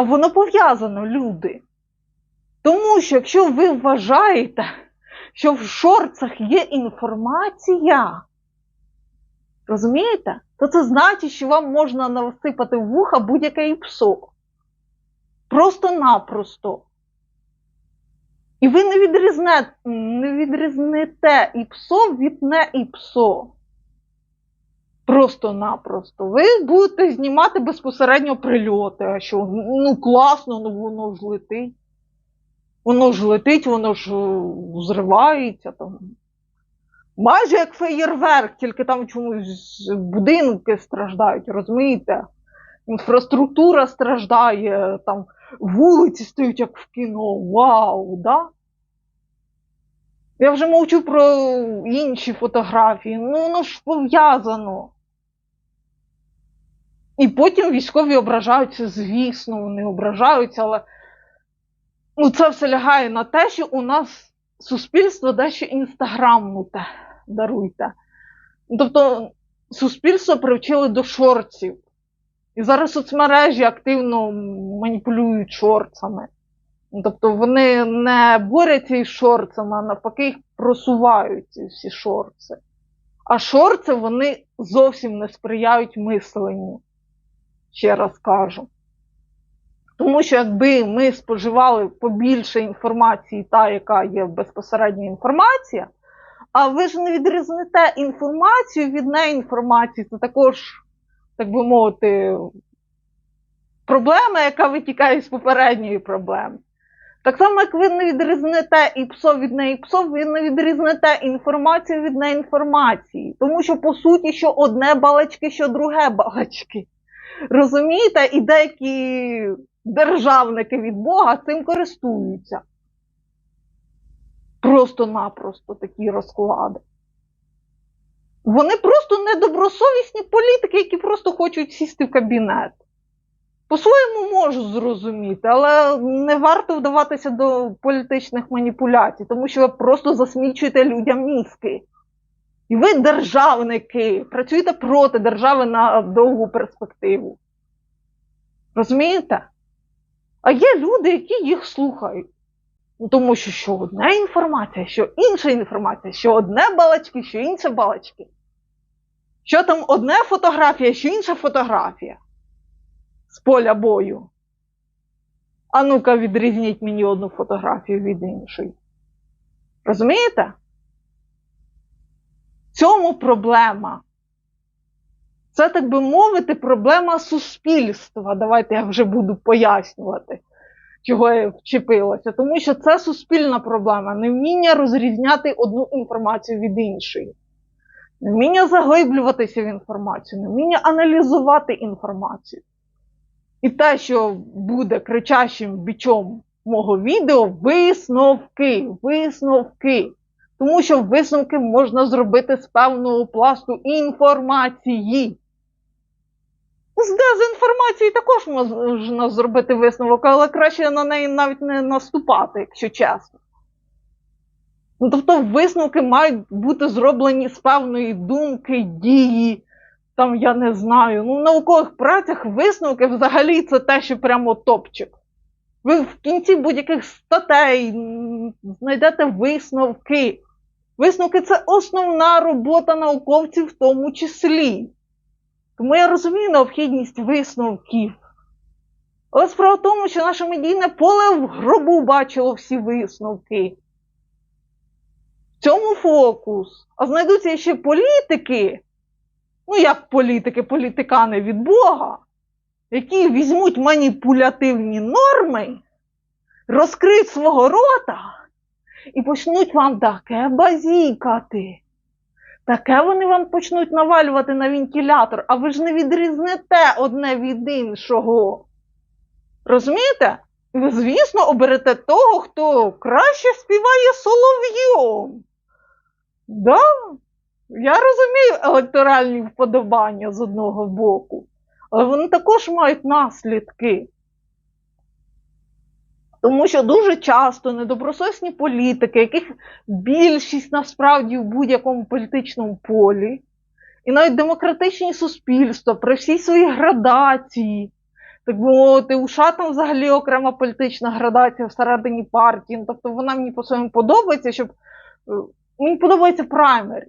А воно пов'язано, люди. Тому що якщо ви вважаєте, що в шорцах є інформація, розумієте? То це значить, що вам можна насипати в вуха будь-яке іпсо. Просто-напросто. І ви не, відрізне, не відрізнете іпсо від не іпсо. Просто-напросто. Ви будете знімати безпосередньо прильоти. А що? Ну класно, ну воно ж летить. Воно ж летить, воно ж е, зривається там. Майже як феєрверк, тільки там чомусь будинки страждають, розумієте? Інфраструктура страждає, там вулиці стають як в кіно. Вау, да? Я вже мовчу про інші фотографії. Ну, воно ж пов'язано. І потім військові ображаються, звісно, вони ображаються, але ну, це все лягає на те, що у нас суспільство дещо інстаграмнуте, даруйте. Тобто суспільство привчили до шорців. І зараз соцмережі активно маніпулюють шорцами. Тобто вони не борються із шорцами, а навпаки їх просувають ці всі шорци. А шорци вони зовсім не сприяють мисленню. Ще раз кажу. Тому що якби ми споживали побільше інформації, та, яка є безпосередня інформація, а ви ж не відрізнете інформацію від неінформації, це також, так би мовити, проблема, яка витікає з попередньої проблеми. Так само, як ви не відрізнете ІПСО від неІПСО, ви не відрізнете інформацію від неінформації. Тому що, по суті, що одне балачки, що друге балачки. Розумієте? І деякі державники від Бога цим користуються. Просто-напросто такі розклади. Вони просто недобросовісні політики, які просто хочуть сісти в кабінет. По-своєму можу зрозуміти, але не варто вдаватися до політичних маніпуляцій, тому що ви просто засмічуєте людям мізки. І ви державники, працюєте проти держави на довгу перспективу. Розумієте? А є люди, які їх слухають. Ну, Тому що що одна інформація, що інша інформація, що одне балачки, що інше балачки. Що там одне фотографія, що інша фотографія з поля бою. А ну-ка, відрізніть мені одну фотографію від іншої. Розумієте? Цьому проблема. Це, так би мовити, проблема суспільства. Давайте я вже буду пояснювати, чого я вчепилася. Тому що це суспільна проблема, невміння розрізняти одну інформацію від іншої. Невміння заглиблюватися в інформацію, невміння аналізувати інформацію. І те, що буде кричащим бічом мого відео, висновки, висновки. Тому що висновки можна зробити з певного пласту інформації. З дезінформації також можна зробити висновок, але краще на неї навіть не наступати, якщо чесно. Ну, тобто висновки мають бути зроблені з певної думки, дії, там я не знаю. Ну, в наукових працях висновки взагалі це те, що прямо топчик. Ви в кінці будь-яких статей знайдете висновки. Висновки це основна робота науковців в тому числі. Тому я розумію необхідність висновків. Але справа в тому, що наше медійне поле в гробу бачило всі висновки. В цьому фокус. А знайдуться ще політики, ну як політики, політикани від Бога, які візьмуть маніпулятивні норми, розкриють свого рота і почнуть вам таке базікати. Таке вони вам почнуть навалювати на вентилятор, а ви ж не відрізнете одне від іншого. Розумієте? Ви, звісно, оберете того, хто краще співає солов'єм. Да? Я розумію електоральні вподобання з одного боку, але вони також мають наслідки. Тому що дуже часто недобросовісні політики, яких більшість насправді в будь-якому політичному полі, і навіть демократичні суспільства при всій своїй градації, так би мовити, у США там взагалі окрема політична градація всередині партії. Ну, Тобто вона мені по-своєму подобається, щоб е, мені подобається праймері.